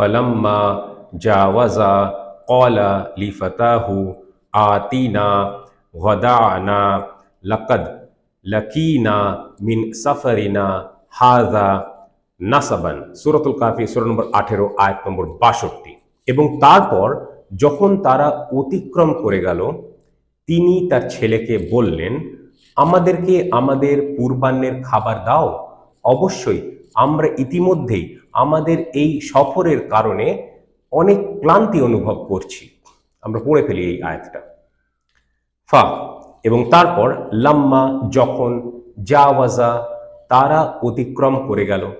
ফলাম্মা জাওয়াজা কলা লিফতাহু আতিনা হদানা লকদ লকিনা মিন সফরিনা হাজা নাসাবান সুরতুল কাফি সুর নম্বর আঠেরো আয়াত নম্বর বাষট্টি এবং তারপর যখন তারা অতিক্রম করে গেল, তিনি তার ছেলেকে বললেন, আমাদেরকে আমাদের পূর্বাহ্নের খাবার দাও। অবশ্যই আমরা ইতিমধ্যেই আমাদের এই সফরের কারণে অনেক ক্লান্তি অনুভব করছি। আমরা পড়ে ফেলি এই আয়াতটা। ফা, এবং তারপর, লাম্মা যখন জাওয়াজা, তারা অতিক্রম করে গেল।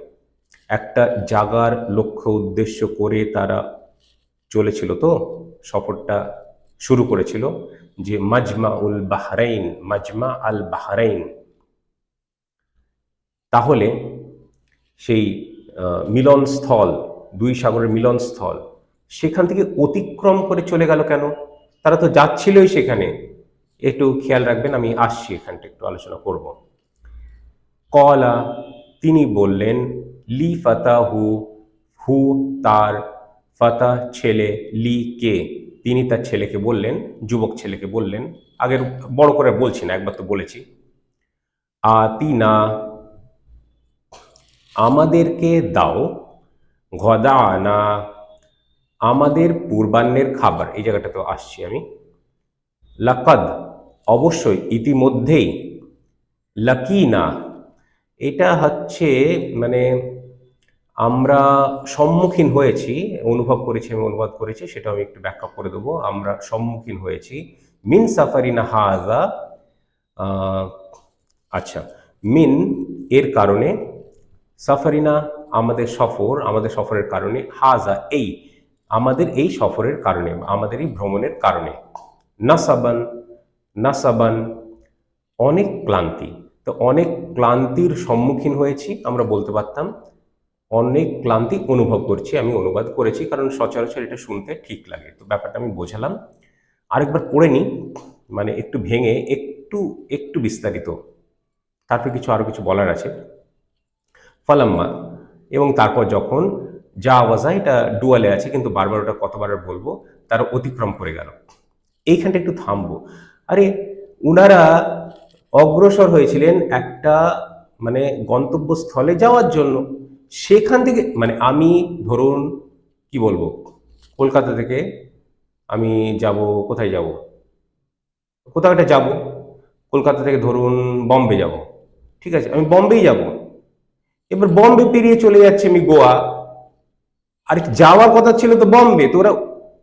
একটা জাগার লক্ষ্য উদ্দেশ্য করে তারা চলেছিল তো, সফরটা শুরু করেছিল যে মাজমা উল বাহরাইন, মাজমা আল বাহরাইন। তাহলে সেই মিলনস্থল, দুই সাগরের মিলনস্থল, সেখান থেকে অতিক্রম করে চলে গেল কেন? তারা তো যাচ্ছিলই সেখানে। একটু খেয়াল রাখবেন, আমি আসছি এখানটা, একটু আলোচনা করব। কলা, তিনি বললেন, লি ফাতাহু হু হু, তার, ফাতা, ছেলে, লি, কে? তিনি তার ছেলেকে বললেন, যুবক ছেলেকে বললেন, আগের বড় করে বলছি না, একবার তো বলেছি। আতিনা আমাদেরকে দাও গদা আনা আমাদের পূর্বাহ্নের খাবার, এই জায়গাটা তো আসছি আমি। লাকাদ, অবশ্যই ইতিমধ্যেই। লাকিনা, এটা হচ্ছে মানে আমরা সম্মুখীন হয়েছি, অনুভব করেছি, আমি অনুবাদ করেছি, সেটা আমি একটু ব্যাখ্যা করে দেবো। আমরা সম্মুখীন হয়েছি। মিন সাফারিনা হাজা আচ্ছা মিন এর কারণে সাফারিনা আমাদের সফর, আমাদের সফরের কারণে, হাজা এই, আমাদের এই সফরের কারণে, আমাদের এই ভ্রমণের কারণে। নাসাবান নাসাবান, অনেক ক্লান্তি। তো অনেক ক্লান্তির সম্মুখীন হয়েছি, আমরা বলতে পারতাম। অনেক ক্লান্তি অনুভব করছি, আমি অনুবাদ করেছি, কারণ সচরাচর এটা শুনতে ঠিক লাগে। তো ব্যাপারটা আমি বোঝালাম। আরেকবার পড়ে নিই মানে একটু ভেঙে, একটু একটু বিস্তারিত। তারপর কিছু আরও কিছু বলার আছে। ফালাম্মা। এবং তারপর যখন যা আওয়াজা এটা ডুয়ালে আছে, কিন্তু বারবার ওটা কতবার বলব, তারা অতিক্রম করে গেল। এইখানটা একটু থামবো। আরে, উনারা অগ্রসর হয়েছিলেন একটা মানে গন্তব্যস্থলে যাওয়ার জন্য। সেখান থেকে মানে আমি ধরুন, কি বলব, কলকাতা থেকে আমি যাব, কোথায় যাব? কোথাও একটা যাব, কলকাতা থেকে ধরুন, বম্বে যাব। ঠিক আছে, আমি বম্বেই যাব। এবার বম্বে পেরিয়ে চলে যাচ্ছে আমি গোয়া। আর যাওয়ার কথা ছিল তো বম্বে। তো ওরা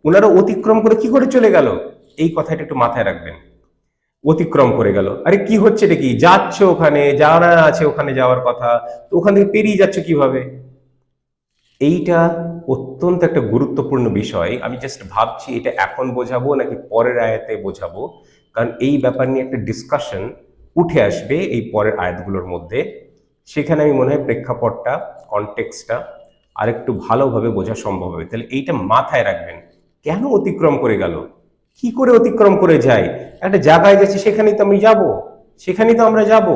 ওনারা অতিক্রম করে কি করে চলে গেল? এই কথাটা একটু মাথায় রাখবেন। অতিক্রম করে গেল। আরে কি হচ্ছে এটা কি? যাচ্ছে ওখানে, যারা আছে ওখানে যাওয়ার কথা। তো ওখান থেকে পেরিয়ে যাচ্ছে কীভাবে? এইটা অত্যন্ত একটা গুরুত্বপূর্ণ বিষয়। আমি জাস্ট ভাবছি এটা এখন বোঝাবো নাকি পরের আয়াতে বোঝাবো? কারণ এই ব্যাপার নিয়ে একটা ডিসকাশন উঠে আসবে এই পরের আয়াতগুলোর মধ্যে। সেখানে আমি মনে হয় প্রেক্ষাপটটা কনটেক্সটটা আরেকটু ভালোভাবে বোঝা সম্ভব হবে। তাহলে এইটা মাথায় রাখবেন। কেন অতিক্রম করে গেল? কি করে অতিক্রম করে যায়? একটা জায়গায় যাচ্ছি, সেখানেই তো আমি যাব। সেখানেই তো আমরা যাব।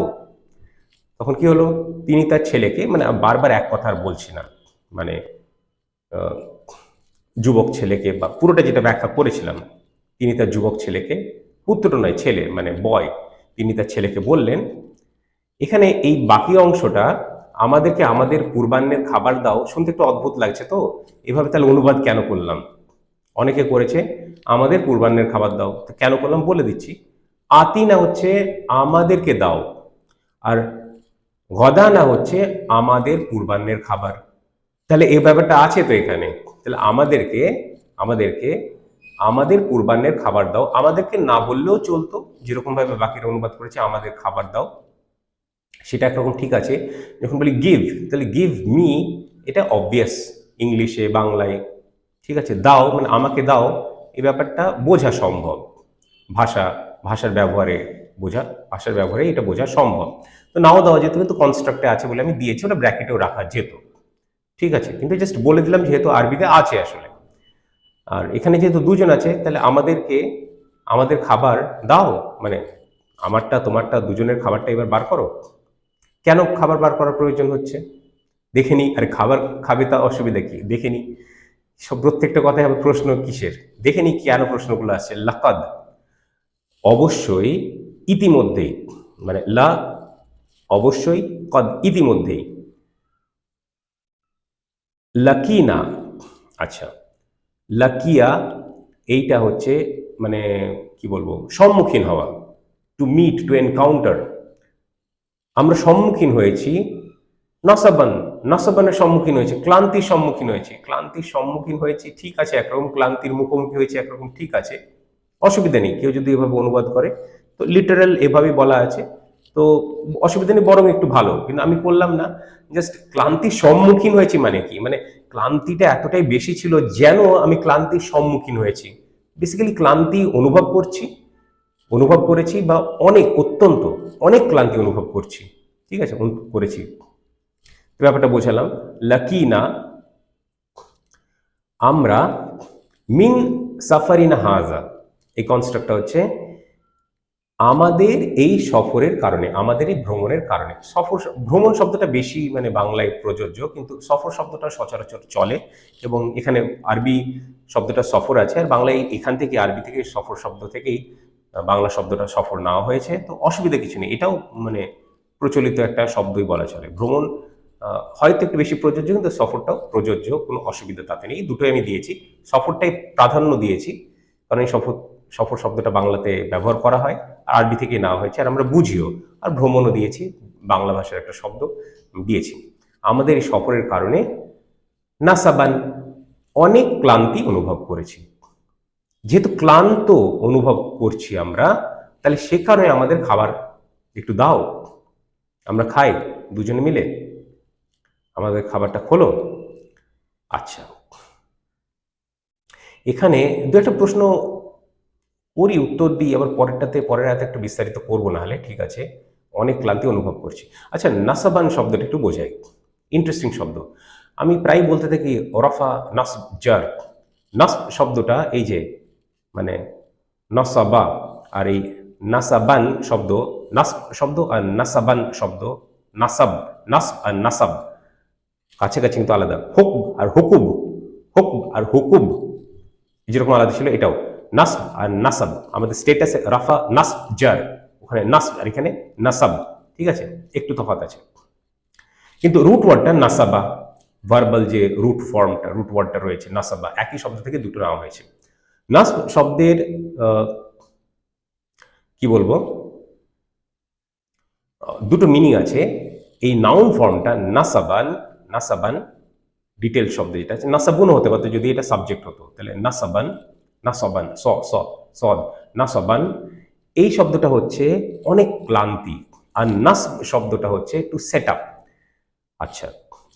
তখন কি হলো? তিনি তার ছেলেকে মানে বারবার এক কথা আর বলছি না মানে যুবক ছেলেকে বা পুরোটা যেটা ব্যাখ্যা করেছিলাম, তিনি তার যুবক ছেলেকে, পুত্র নয়, ছেলে মানে বয় তিনি তার ছেলেকে বললেন এখানে এই বাকি অংশটা আমাদেরকে আমাদের পূর্বাহ্নের খাবার দাও। শুনতে একটু অদ্ভুত লাগছে তো? এভাবে তাহলে অনুবাদ কেন করলাম? অনেকে করেছে, আমাদের পূর্বাহ্নের খাবার দাও। কেন করলাম বলে দিচ্ছি। আতিনা হচ্ছে আমাদেরকে দাও, আর গদা না হচ্ছে আমাদের পূর্বাহ্নের খাবার। তাহলে এই ব্যাপারটা আছে তো এখানে। তাহলে আমাদেরকে আমাদেরকে, আমাদের পূর্বাহ্নের খাবার দাও। আমাদেরকে না বললেও চলতো। যেরকম ভাবে বাকিরা অনুবাদ করেছে, আমাদের খাবার দাও। সেটা একরকম ঠিক আছে। যখন বলি গিভ তাহলে গিভ মি এটা অবভিয়াস ইংলিশে, বাংলায়, ঠিক আছে? দাও মানে আমাকে দাও এই ব্যাপারটা বোঝা সম্ভব। ভাষা, ভাষার ব্যবহারে বোঝা, ভাষার ব্যবহারে এটা বোঝা সম্ভব। তো নাও দেওয়া যেত কিন্তু কনস্ট্রাক্টে আছে বলে আমি দিয়েছি, ওটা ব্র্যাকেটেও রাখা যেত। ঠিক আছে? কিন্তু জাস্ট বলে দিলাম যেহেতু আরবিতে আছে আসলে। আর এখানে যেহেতু দুজন আছে, তাহলে আমাদেরকে, আমাদের খাবার দাও মানে আমারটা, তোমারটা, দুজনের খাবারটা এবার বার করো। কেন খাবার বার করার প্রয়োজন হচ্ছে? দেখে নি, আরে খাবার খাবে তা অসুবিধা কি? দেখে নি। সব প্রত্যেকটা কথায় হবে প্রশ্ন কিসের? দেখে নি কেন প্রশ্নগুলো আসছে? লাকাদ। অবশ্যই ইতিমধ্যেই মানে লা, অবশ্যই কদ ইতিমধ্যেই। লাকিনা আচ্ছা লাকিয়া এইটা হচ্ছে মানে কি বলব, সম্মুখীন হওয়া। টু মিট টু এনকাউন্টার আমরা সম্মুখীন হয়েছি। নসাবান, নসাবানের সম্মুখীন হয়েছে, ক্লান্তির সম্মুখীন হয়েছে। ক্লান্তির সম্মুখীন হয়েছে, ঠিক আছে, একরকম ক্লান্তির মুখোমুখি হয়েছে, একরকম ঠিক আছে। অসুবিধা নেই, কেউ যদি এভাবে অনুবাদ করে। তো লিটারাল এভাবে বলা আছে। তো অসুবিধা নেই, বরং একটু ভালো। কিন্তু আমি করলাম না জাস্ট ক্লান্তির সম্মুখীন হয়েছি মানে কি? মানে ক্লান্তিটা এতটাই বেশি ছিল যেন আমি ক্লান্তির সম্মুখীন হয়েছি। বেসিক্যালি ক্লান্তি অনুভব করছি। অনুভব করেছি বা অনেক, অত্যন্ত অনেক ক্লান্তি অনুভব করছি। ঠিক আছে? করেছি। ব্যাপারটা বোঝালাম। লাকিনা আমরা মিন সাফারিনা হাজা। এই কনস্ট্রাক্টটা হচ্ছে আমাদের এই সফরের কারণে, আমাদের এই ভ্রমণের কারণে। সফর ভ্রমণ শব্দটা বেশি মানে বাংলায় প্রযোজ্য, কিন্তু সফর শব্দটা সচরাচর চলে এবং এখানে আরবি শব্দটা সফর আছে। আর বাংলায় এখান থেকে আরবি থেকে সফর শব্দ থেকেই বাংলা শব্দটা সফর নেওয়া হয়েছে। তো অসুবিধা কিছু নেই। এটাও মানে প্রচলিত একটা শব্দই বলা চলে। ভ্রমণ হয়তো একটু বেশি প্রযোজ্য, কিন্তু সফরটাও প্রযোজ্য, কোনো অসুবিধা তাতে নেই। দুটোই আমি দিয়েছি। সফরটাই প্রাধান্য দিয়েছি, কারণ এই সফর সফর শব্দটা বাংলাতে ব্যবহার করা হয় আর আরবি থেকে নেওয়া হয়েছে, আর আমরা বুঝিও, আর ভ্রমণও দিয়েছি, বাংলা ভাষার একটা শব্দ দিয়েছি। আমাদের এই সফরের কারণে নাসাবান অনেক ক্লান্তি অনুভব করেছি। যেহেতু ক্লান্ত অনুভব করছি আমরা, তাহলে সে কারণে আমাদের খাবার একটু দাও। আমরা খাই, দুজনে মিলে। আমাদের খাবারটা খোলো আচ্ছা। এখানে দু একটা প্রশ্ন করি, উত্তর দিই, আবার পরেরটাতে, পরের হাতে একটু বিস্তারিত করব না হলে ঠিক আছে? অনেক ক্লান্তি অনুভব করছি। আচ্ছা নাসাবান শব্দটা একটু বোঝাই। ইন্টারেস্টিং শব্দ। আমি প্রায় বলতে থাকি, ওরফা নাস জার। নাস শব্দটা এই যে মানে নসাবা আর এই নাসাবান শব্দ নাস শব্দ আর নাসাবান শব্দ নাসাব নাস আর নাসাব কাছাকাছি কিন্তু আলাদা। হুক আর হুকুব, হুক আর হুকুব। যেরকম আলাদা ছিল এটাও। নাস আর নাসাব আমাদের স্টেটাসে রাফা নাস জার ওখানে নাস আর এখানে নাসাব ঠিক আছে? একটু তফাৎ আছে। কিন্তু রুট ওয়ার্ডটা নাসাবা ভার্বাল যে রুট ফর্মটা রুট ওয়ার্ডটা রয়েছে নাসাবা একই শব্দ থেকে দুটো নেওয়া হয়েছে। নাস শব্দের কি বলব? দুটো মিনিং আছে। এই নাউন ফর্মটা নাসাবান নাসাবান ডিটেল শব্দ যেটা আছে নাসাবুনও হতে পারতো যদি এটা সাবজেক্ট হতো। তাহলে নাসাবান নাসাবান স স সদ নাসাবান এই শব্দটা হচ্ছে অনেক ক্লান্তি। আর নাস শব্দটা হচ্ছে টু সেট আপ আচ্ছা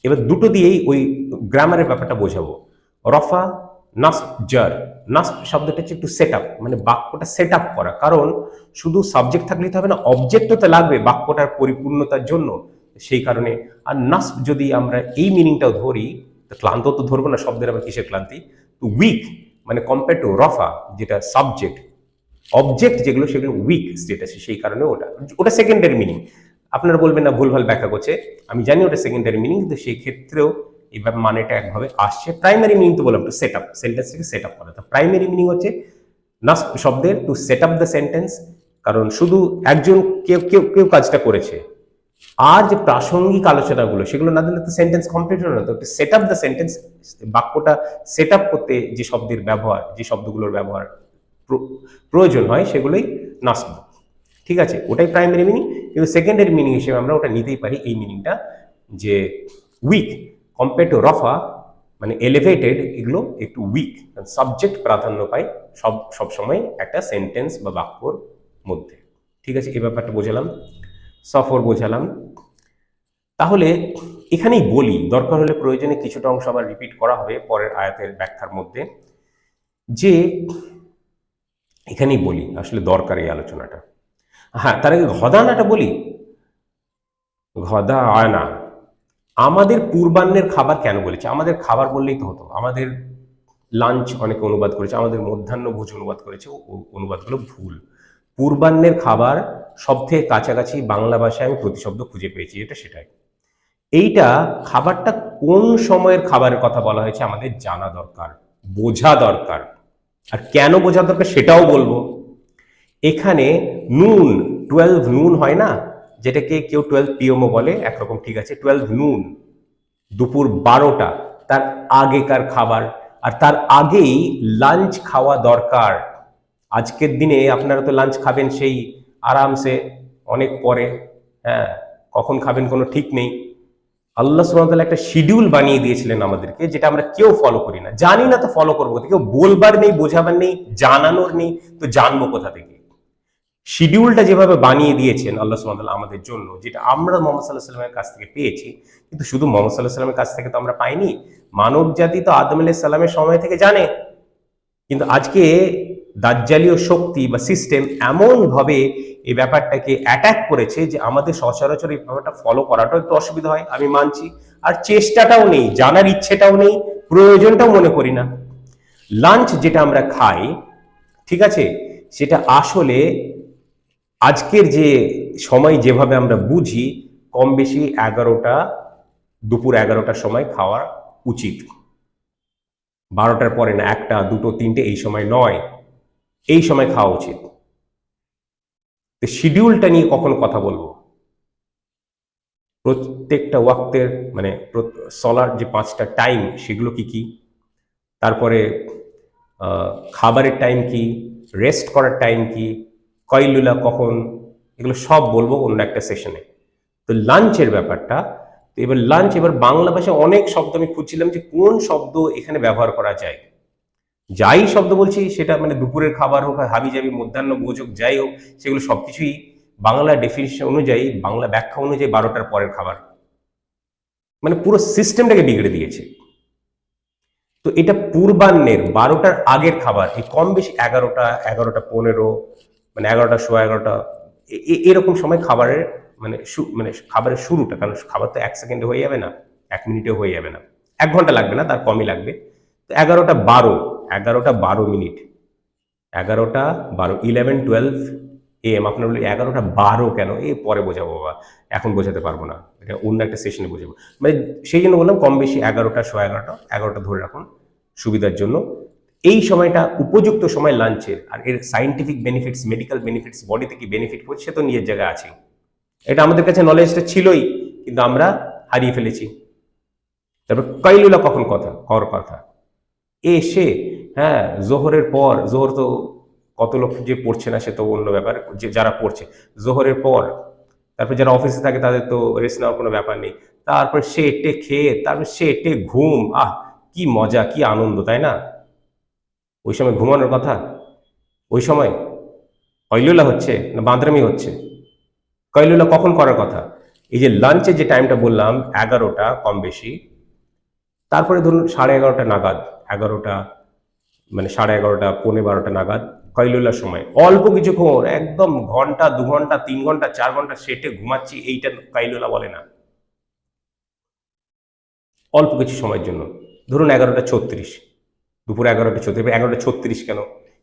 এবার দুটো দিয়েই ওই গ্রামারের ব্যাপারটা বোঝাবো। রফা নাস জার নাস শব্দটা হচ্ছে একটু সেট আপ মানে বাক্যটা সেট আপ করা। কারণ শুধু সাবজেক্ট থাকলেই তো হবে না অবজেক্টও তো লাগবে বাক্যটার পরিপূর্ণতার জন্য। সেই কারণে, আর নাস যদি আমরা এই মিনিংটাও ধরি, তো ক্লান্ত তো ধরবো না, শব্দের আবার কিসের ক্লান্তি? তো উইক মানে কম্পেয়ার টু রফা, যেটা সাবজেক্ট অবজেক্ট যেগুলো সেগুলো উইক স্টেটাসে সেই কারণে ওটা ওটা সেকেন্ডারি মিনিং আপনারা বলবেন না, ভুলভাল ব্যাখ্যা করছে। আমি জানি ওটা সেকেন্ডারি মিনিং কিন্তু সেই ক্ষেত্রেও এইভাবে মানেটা একভাবে আসছে। প্রাইমারি মিনিং তো বললাম সেট আপ সেন্টেন্স থেকে সেট আপ করা। তো প্রাইমারি মিনিং হচ্ছে নাস শব্দের to set up the sentence কারণ শুধু একজন কেউ কেউ কেউ কাজটা করেছে। আর যে প্রাসঙ্গিক আলোচনাগুলো, সেগুলো না দিলে তো সেন্টেন্স কমপ্লিট হলো না। তো সেট আপ দ্য সেন্টেন্স বাক্যটা সেট আপ করতে যে শব্দের ব্যবহার, যে শব্দগুলোর ব্যবহার প্র- প্রয়োজন হয়, সেগুলোই নাসব ঠিক আছে? ওটাই প্রাইমারি মিনিং কিন্তু সেকেন্ডারি মিনিং হিসেবে আমরা ওটা নিতেই পারি এই মিনিংটা যে উইক কম্পেয়ার টু রফা মানে এলিভেটেড এগুলো একটু উইক সাবজেক্ট প্রাধান্য পায় সব সব সময় একটা সেন্টেন্স বা বাক্যর মধ্যে। ঠিক আছে, এই ব্যাপারটা বোঝালাম, সফর বোঝালাম। তাহলে এখানেই বলি, দরকার হলে প্রয়োজনে কিছুটা অংশ আবার রিপিট করা হবে পরের আয়াতের ব্যাখ্যার মধ্যে। যে এখানেই বলি, আসলে দরকার এই আলোচনাটা। হ্যাঁ তার আগে ঘদানাটা বলি। ঘদা আয়না আমাদের পূর্বাহ্নের খাবার কেন বলেছে? আমাদের খাবার বললেই তো হতো। আমাদের লাঞ্চ অনেকে অনুবাদ করেছে, আমাদের মধ্যাহ্ন ভোজ অনুবাদ করেছে অনুবাদগুলো ভুল। পূর্বাহ্নের খাবার সব থেকে কাছাকাছি বাংলা ভাষায় আমি প্রতিশব্দ খুঁজে পেয়েছি, এটা সেটাই। এইটা খাবারটা কোন সময়ের খাবারের কথা বলা হয়েছে আমাদের জানা দরকার, বোঝা দরকার। আর কেন বোঝা দরকার সেটাও বলব। এখানে নুন টুয়েলভ নুন হয় না? যেটাকে কেউ টুয়েলভ পিএমও বলে, একরকম ঠিক আছে টুয়েলভ নুন দুপুর বারোটা, তার আগেকার খাবার। আর তার আগেই লাঞ্চ খাওয়া দরকার। আজকের দিনে আপনারা তো লাঞ্চ খাবেন সেই আরামসে, অনেক পরে হ্যাঁ কখন খাবেন কোনো ঠিক নেই। আল্লাহ সুবহানাহু একটা শিডিউল বানিয়ে দিয়েছিলেন আমাদেরকে, যেটা আমরা কেউ ফলো করি না। জানি না তো ফলো করব কেউ বলবার নেই, বোঝাবার নেই, জানানোর নেই, তো জানব কোথা থেকে? শিডিউলটা যেভাবে বানিয়ে দিয়েছেন আল্লাহ সুবহানাহু আমাদের জন্য, যেটা আমরা মোহাম্মদ সাল্লাহ সাল্লামের কাছ থেকে পেয়েছি, কিন্তু শুধু মোহাম্মদ সাল্লাহ সাল্লামের কাছ থেকে তো আমরা পাইনি। মানব জাতি তো আদম আলাইহিস সালামের সময় থেকে জানে। কিন্তু আজকে দাজ্জালীয় শক্তি বা সিস্টেম এমনভাবে এই ব্যাপারটাকে অ্যাটাক করেছে যে আমাদের সচরাচর এই ব্যাপারটা ফলো করাটাও একটু অসুবিধা হয়, আমি মানছি। আর চেষ্টাটাও নেই, জানার ইচ্ছেটাও নেই, প্রয়োজনটাও মনে করি না। লাঞ্চ যেটা আমরা খাই, ঠিক আছে? সেটা আসলে আজকের যে সময় যেভাবে আমরা বুঝি, কম বেশি এগারোটা, দুপুর এগারোটার সময় খাওয়া উচিত। বারোটার পরে না, একটা, দুটো, তিনটে, এই সময় নয়। এই সময় খাওয়া উচিত। তো শিডিউলটা নিয়ে কখন কথা বলব? প্রত্যেকটা ওয়াক্তের মানে সলার যে পাঁচটা টাইম সেগুলো কি কি? তারপরে খাবারের টাইম কি? রেস্ট করার টাইম কি? কয়লুলা কখন? এগুলো সব বলব অন্য একটা সেশনে তো লাঞ্চের ব্যাপারটা, তো এবার লাঞ্চ এবার বাংলা ভাষায় অনেক শব্দ আমি খুঁজছিলাম যে কোন শব্দ এখানে ব্যবহার করা যায়। যাই শব্দ বলছি, সেটা মানে দুপুরের খাবার হোক হাবি জাবি মধ্যাহ্ন ভোজ হোক যাই হোক, সেগুলো সবকিছুই বাংলা ডেফিনেশন অনুযায়ী, বাংলা ব্যাখ্যা অনুযায়ী বারোটার পরের খাবার। মানে পুরো সিস্টেমটাকে বিগড়ে দিয়েছে। তো এটা পূর্বাহ্নের বারোটার আগের খাবার, এই কম বেশি এগারোটা এগারোটা পনেরো মানে এগারোটা সোয়া এগারোটা এরকম সময় খাবারের মানে মানে খাবারের শুরুটা, কারণ খাবার তো এক সেকেন্ডে হয়ে যাবে না, এক মিনিটে হয়ে যাবে না। এক ঘণ্টা লাগবে না, তার কমই লাগবে। তো এগারোটা বারো এগারোটা বারো মিনিট এগারোটা বারো ইলেভেন টুয়েলভ এম আপনার বলি এগারোটা বারো কেন? এ, পরে বোঝাবো বাবা, এখন বোঝাতে পারব না, এটা অন্য একটা সেশনে বোঝাবো। মানে সেই জন্য বললাম, কম বেশি এগারোটা সোয়া এগারোটা এগারোটা ধরে রাখুন, সুবিধার জন্য। এই সময়টা উপযুক্ত সময় লাঞ্চের আর এর সাইন্টিফিক বেনিফিটস মেডিকেল বেনিফিটস বডিতে কি বেনিফিট করছে তো নিজের জায়গায় আছে এটা আমাদের কাছে নলেজটা ছিলই, কিন্তু আমরা হারিয়ে ফেলেছি। তারপর কৈলুলা কখন কথা? কর কথা। এসে হ্যাঁ জোহরের পর, জোহর তো কত লোক যে পড়ছে না, সে তো অন্য ব্যাপার, যে যারা পড়ছে, জোহরের পর, তারপর যারা অফিসে থাকে, তাদের তো রেস্ট নেওয়ার কোনো ব্যাপার নেই। তারপর সে এটে খেয়ে, তারপর সে এটে ঘুম, আহ, কি মজা, কি আনন্দ, তাই না? ওই সময় ঘুমানোর কথা? ওই সময় কৈলুলা হচ্ছে না বাঁদরামি হচ্ছে? কৈলুলা কখন করার কথা? এই যে লাঞ্চের যে টাইমটা বললাম, এগারোটা কম বেশি, তারপরে ধরুন সাড়ে এগারোটা নাগাদ, এগারোটা মানে সাড়ে এগারোটা, পৌনে বারোটা নাগাদ কৈলুলার সময়। অল্প কিছুক্ষণ, একদম ঘণ্টা, দু ঘণ্টা, তিন ঘণ্টা, চার ঘণ্টা সেটে ঘুমাচ্ছি, এইটা কৈলুলা বলে না। অল্প কিছু সময়ের জন্য। ধরুন এগারোটা ছত্রিশ। দুপুর এগারোটা ছত্রিশ এগারোটা ছত্রিশ কেন?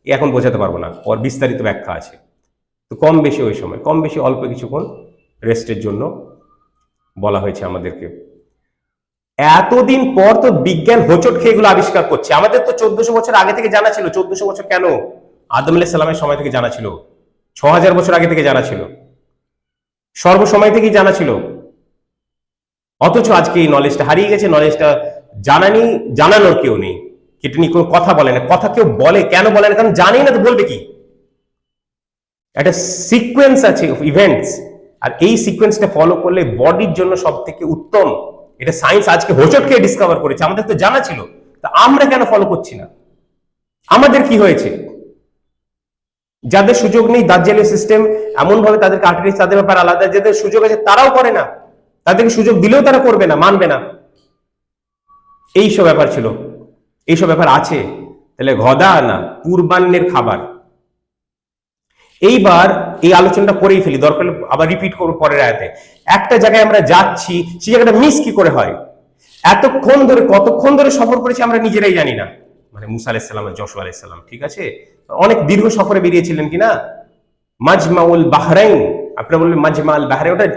এখন বোঝাতে পারব না, ওর বিস্তারিত ব্যাখ্যা আছে। তো কম বেশি ওই সময়, কম বেশি অল্প কিছুক্ষণ রেস্টের জন্য বলা হয়েছে আমাদেরকে। এতদিন পর তো বিজ্ঞান হোঁচট খেয়ে এগুলো আবিষ্কার করছে। আমাদের তো চোদ্দশো বছর আগে থেকে জানা ছিল, চোদ্দশো বছর কেন? আদম আলাইহিস সালামের সময় থেকে জানা ছিল ছ হাজার বছর আগে থেকে জানা ছিল, সর্বসময় থেকেই জানা ছিল। অথচ আজকে এই নলেজটা হারিয়ে গেছে নলেজটা জানা নেই জানানোর কেউ নেই। কেটে নিয়ে কোনো কথা বলে না কথা কেউ বলে, কেন বলে না কারণ জানেই না তো বলবে কি? একটা সিকোয়েন্স আছে ইভেন্টস আর এই সিকোয়েন্সটা ফলো করলে বডির জন্য সব থেকে উত্তম। এটা সায়েন্স আজকে হোঁচট খেয়ে ডিসকভার করেছে। আমাদের তো জানা ছিল। তা আমরা কেন ফলো করছি না? আমাদের কি হয়েছে? যাদের সুযোগ নেই দার্জিলিং সিস্টেম এমন ভাবে তাদেরকে আটকে তাদের ব্যাপার আলাদা। যাদের সুযোগ আছে তারাও করে না। তাদেরকে সুযোগ দিলেও তারা করবে না, মানবে না। এইসব ব্যাপার ছিল। এইসব ব্যাপার আছে। তাহলে গদা না, পূর্বাহ্নের খাবার। এইবার এই আলোচনাটা করেই ফেলি, দরকার আবার রিপিট করব পরের আয়াতে। একটা জায়গায় আমরা যাচ্ছি, সেই জায়গাটা মিস কি করে হয়? এতক্ষণ ধরে, কতক্ষণ ধরে সফর করেছি আমরা নিজেরাই জানি না। মানে মুসা আলাইসাল্লাম আর যশু আলাইসাল্লাম ঠিক আছে? অনেক দীর্ঘ সফরে বেরিয়েছিলেন কিনা? মাজমাউল বাহরাইন, আপনারা বললেন মাজমাল বাহরাইন, ওটা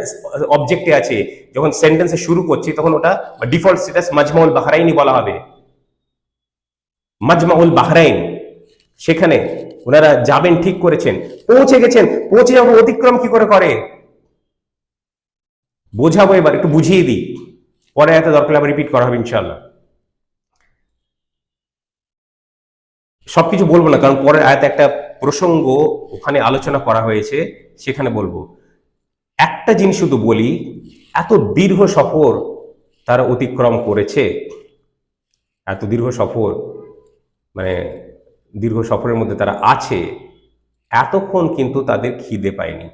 অবজেক্টে আছে। যখন সেন্টেন্সে শুরু করছি, তখন ওটা ডিফল্ট স্ট্যাটাস মাজমাউল বাহরাইনই বলা হবে। মাজমাউল বাহরাইন। সেখানে ওনারা যাবেন, ঠিক করেছেন। পৌঁছে গেছেন। পৌঁছে যাব অতিক্রম কি করে করে? বোঝাবো এবার, একটু বুঝিয়ে দিই। পরে এত দরকার আবার রিপিট করা হবে ইনশাল্লাহ সবকিছু বলব না, কারণ পরের আয়াতে একটা প্রসঙ্গ ওখানে আলোচনা করা হয়েছে, সেখানে বলব। একটা জিনিস শুধু বলি, এত দীর্ঘ সফর তারা অতিক্রম করেছে। এত দীর্ঘ সফর। মানে দীর্ঘ সফরের মধ্যে তারা আছে, এতক্ষণ কিন্তু তাদের খিদে পায়নি।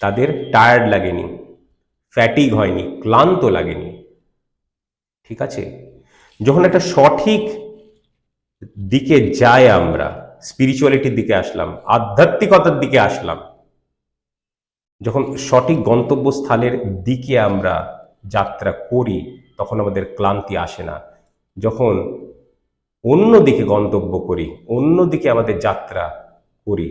তাদের টায়ার্ড লাগেনি ফ্যাটিক হয়নি, ক্লান্ত লাগেনি। ঠিক আছে? যখন একটা সঠিক দিকে যাই আমরা স্পিরিচুয়ালিটির দিকে আসলাম, আধ্যাত্মিকতার দিকে আসলাম, যখন সঠিক গন্তব্যস্থলের দিকে আমরা যাত্রা করি, তখন আমাদের ক্লান্তি আসে না। যখন অন্য দিকে গন্তব্য করি অন্য দিকে আমাদের যাত্রা করি,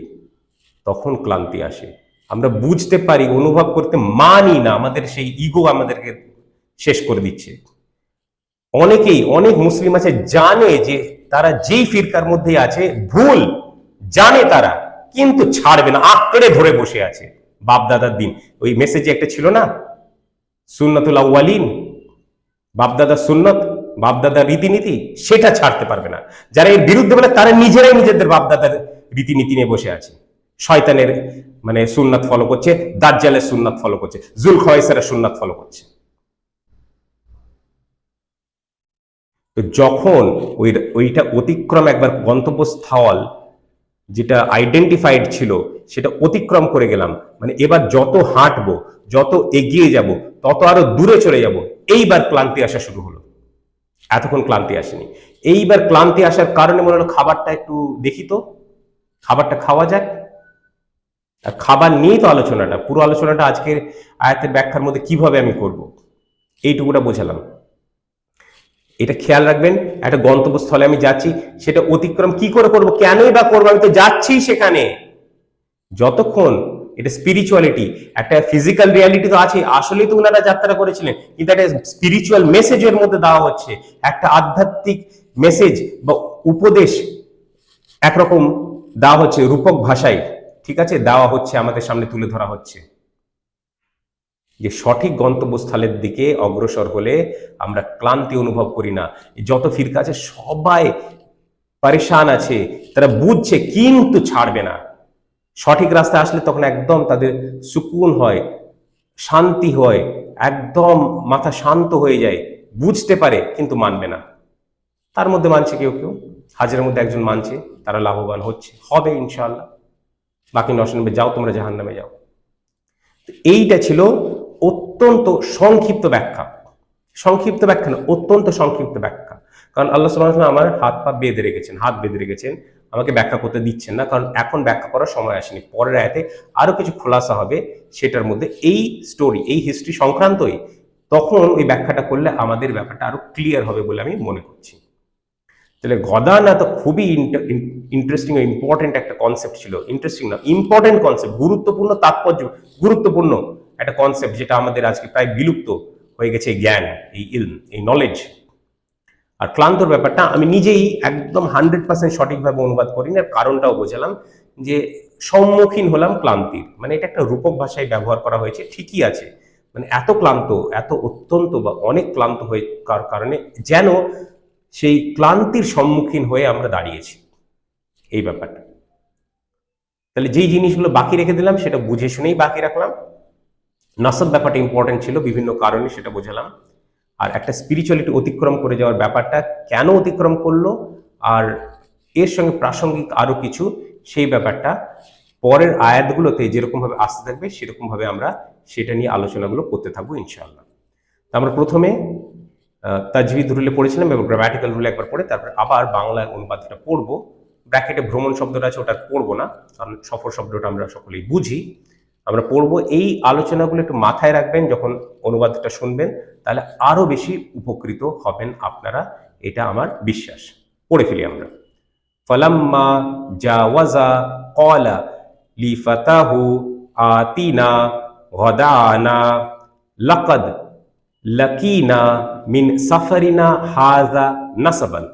তখন ক্লান্তি আসে। আমরা বুঝতে পারি, অনুভব করতে মানি না, আমাদের সেই ইগো আমাদেরকে শেষ করে দিচ্ছে। অনেকেই, অনেক মুসলিম আছে, জানে যে তারা যেই ফিরকার মধ্যে আছে, ভুল জানে তারা, কিন্তু ছাড়বে না, আঁকড়ে ধরে বসে আছে। বাপ দাদার দিন, ওই মেসেজে একটা ছিল না? সুন্নতুল আউ্বালিন বাপদাদার সুন্নত বাপদাদার রীতিনীতি সেটা ছাড়তে পারবে না। যারা এর বিরুদ্ধে বলে তারা নিজেরাই নিজেদের বাপদাদার রীতিনীতি নিয়ে বসে আছে। শয়তানের মানে সুন্নাত ফলো করছে, দাজ্জালের সুন্নাত ফলো করছে জুল খয়েসের সুন্নাত ফলো করছে। তো যখন ওই ওইটা অতিক্রম একবার গন্তব্যস্থল যেটা আইডেন্টিফাইড ছিল, সেটা অতিক্রম করে গেলাম। মানে এবার যত হাঁটবো, যত এগিয়ে যাব, তত আরও দূরে চলে যাব, এইবার ক্লান্তি আসা শুরু হলো। এতক্ষণ ক্লান্তি আসেনি। এইবার ক্লান্তি আসার কারণে মনে হলো খাবারটা একটু দেখি তো। খাবারটা খাওয়া যাক। আর খাবার নিয়েই তো আলোচনাটা, পুরো আলোচনাটা আজকের আয়াতের ব্যাখ্যার মধ্যে কীভাবে আমি করব, এইটুকুটা বোঝালাম। এটা খেয়াল রাখবেন, একটা গন্তব্যস্থলে আমি যাচ্ছি, সেটা অতিক্রম কি করে করব, কেনই বা করব, আমি তো যাচ্ছি সেখানে। যতক্ষণ এটা স্পিরিচুয়ালিটি একটা ফিজিক্যাল রিয়ালিটি তো আছে আসলেই তো ওনারা যাত্রা করেছিলেন। কিন্তু একটা স্পিরিচুয়াল মেসেজের মধ্যে দেওয়া হচ্ছে। একটা আধ্যাত্মিক মেসেজ বা উপদেশ একরকম দেওয়া হচ্ছে রূপক ভাষায়। ঠিক আছে? দেওয়া হচ্ছে, আমাদের সামনে তুলে ধরা হচ্ছে। যে সঠিক গন্তব্যস্থলের দিকে অগ্রসর হলে আমরা ক্লান্তি অনুভব করি না। যত ফিরকা আছে, সবাই পরেশান আছে। তারা বুঝছে, কিন্তু ছাড়বে না। সঠিক রাস্তায় আসলে তখন একদম তাদের সুকুন হয়, শান্তি হয়, একদম মাথা শান্ত হয়ে যায়, বুঝতে পারে, কিন্তু মানবে না। তার মধ্যে মানছে কেউ কেউ? হাজারের মধ্যে একজন মানছে, তারা লাভবান হচ্ছে, হবে ইনশাল্লাহ বাকি নশনবে যাও তোমরা জাহান নামে যাও এইটা ছিল অত্যন্ত সংক্ষিপ্ত ব্যাখ্যা। সংক্ষিপ্ত ব্যাখ্যা না, অত্যন্ত সংক্ষিপ্ত ব্যাখ্যা। কারণ আল্লাহ সুবহানাহু আমার হাত পা বেঁধে রেখেছেন, হাত বেঁধে রেখেছেন। আমাকে ব্যাখ্যা করতে দিচ্ছেন না, কারণ এখন ব্যাখ্যা করার সময় আসেনি। পরের আয়াতে আরও কিছু খোলাসা হবে, সেটার মধ্যে এই স্টোরি এই হিস্ট্রি সংক্রান্তই তখন ওই ব্যাখ্যাটা করলে আমাদের ব্যাপারটা আরও ক্লিয়ার হবে বলে আমি মনে করছি। তাহলে গদানা তো খুবই ইন্টারেস্টিং ও ইম্পর্টেন্ট একটা কনসেপ্ট ছিল। ইন্টারেস্টিং না ইম্পর্টেন্ট কনসেপ্ট গুরুত্বপূর্ণ, তাৎপর্য, গুরুত্বপূর্ণ একটা কনসেপ্ট যেটা আমাদের আজকে প্রায় বিলুপ্ত হয়ে গেছে এই জ্ঞান, এই ইলম এই নলেজ আর ক্লান্তর ব্যাপারটা আমি নিজেই একদম হান্ড্রেড পার্সেন্ট সঠিকভাবে অনুবাদ করি না কারণটাও বোঝালাম যে সম্মুখীন হলাম ক্লান্তির। মানে এটা একটা রূপক ভাষায় ব্যবহার করা হয়েছে, ঠিকই আছে। মানে এত ক্লান্ত, এত অত্যন্ত বা অনেক ক্লান্ত হয়ে কার কারণে যেন সেই ক্লান্তির সম্মুখীন হয়ে আমরা দাঁড়িয়েছি। এই ব্যাপারটা। তাহলে যেই জিনিসগুলো বাকি রেখে দিলাম, সেটা বুঝে শুনেই বাকি রাখলাম। নাসব ব্যাপারটা ইম্পর্টেন্ট ছিল, বিভিন্ন কারণে সেটা বোঝালাম। আর একটা স্পিরিচুয়ালিটি অতিক্রম করে যাওয়ার ব্যাপারটা কেন অতিক্রম করল? আর এর সঙ্গে প্রাসঙ্গিক আরও কিছু, সেই ব্যাপারটা পরের আয়াতগুলোতে যেরকমভাবে আসতে থাকবে, সেরকমভাবে আমরা সেটা নিয়ে আলোচনাগুলো করতে থাকব ইনশাআল্লাহ। তো আমরা প্রথমে তাজভিদ রুলে পড়েছিলাম এবং গ্রামাটিক্যাল রুলে একবার পড়ে তারপর আবার বাংলায় অনুবাদটা পড়ব। ব্র্যাকেটে ভ্রমণ শব্দটা আছে, ওটা পড়ব না, কারণ সফর শব্দটা আমরা সকলেই বুঝি। আমরা পড়ব, এই আলোচনাগুলো একটু মাথায় রাখবেন যখন অনুবাদটা শুনবেন। তাহলে আরও বেশি উপকৃত হবেন আপনারা, এটা আমার বিশ্বাস। পড়ে ফেলি আমরা। ফলাম্মা জাওয়াজা কলা লিফাতাহু আতিনা গদানা লাকাদ লাকিনা মিন সাফারিনা হাজা নাসাবান।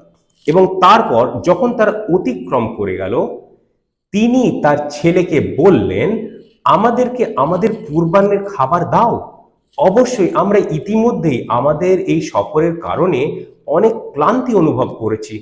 এবং তারপর যখন তার অতিক্রম করে গেল, তিনি তার ছেলেকে বললেন, আমাদেরকে আমাদের পূর্বাহ্নের খাবার দাও। অবশ্যই আমরা ইতিমধ্যেই আমাদের এই সফরের কারণে অনেক ক্লান্তি অনুভব করেছি।